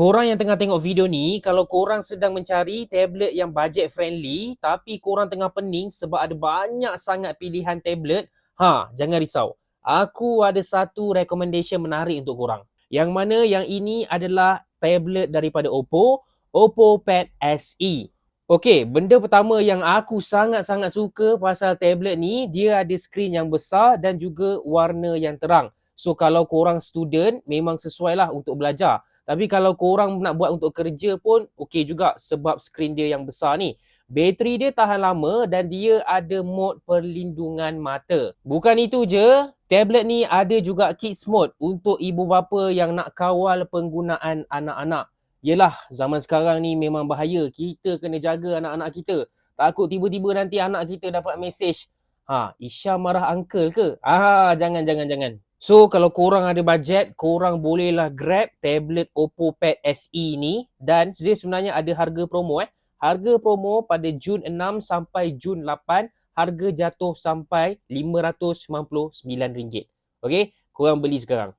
Korang yang tengah tengok video ni, kalau korang sedang mencari tablet yang budget friendly tapi korang tengah pening sebab ada banyak sangat pilihan tablet, ha, jangan risau. Aku ada satu recommendation menarik untuk korang. Yang mana yang ini adalah tablet daripada Oppo, Oppo Pad SE. Okey, benda pertama yang aku sangat-sangat suka pasal tablet ni, dia ada skrin yang besar dan juga warna yang terang. So kalau korang student, memang sesuai lah untuk belajar. Tapi kalau korang nak buat untuk kerja pun okey juga sebab skrin dia yang besar ni. Bateri dia tahan lama dan dia ada mod perlindungan mata. Bukan itu je, tablet ni ada juga kids mode untuk ibu bapa yang nak kawal penggunaan anak-anak. Yelah, zaman sekarang ni memang bahaya. Kita kena jaga anak-anak kita. Takut tiba-tiba nanti anak kita dapat mesej. Ha, Isya marah uncle ke? Ah, jangan, jangan, jangan. So kalau korang ada bajet, korang bolehlah grab tablet Oppo Pad SE ni dan dia sebenarnya ada harga promo eh. Harga promo pada Jun 6 sampai Jun 8, harga jatuh sampai RM599. Okey, korang beli sekarang.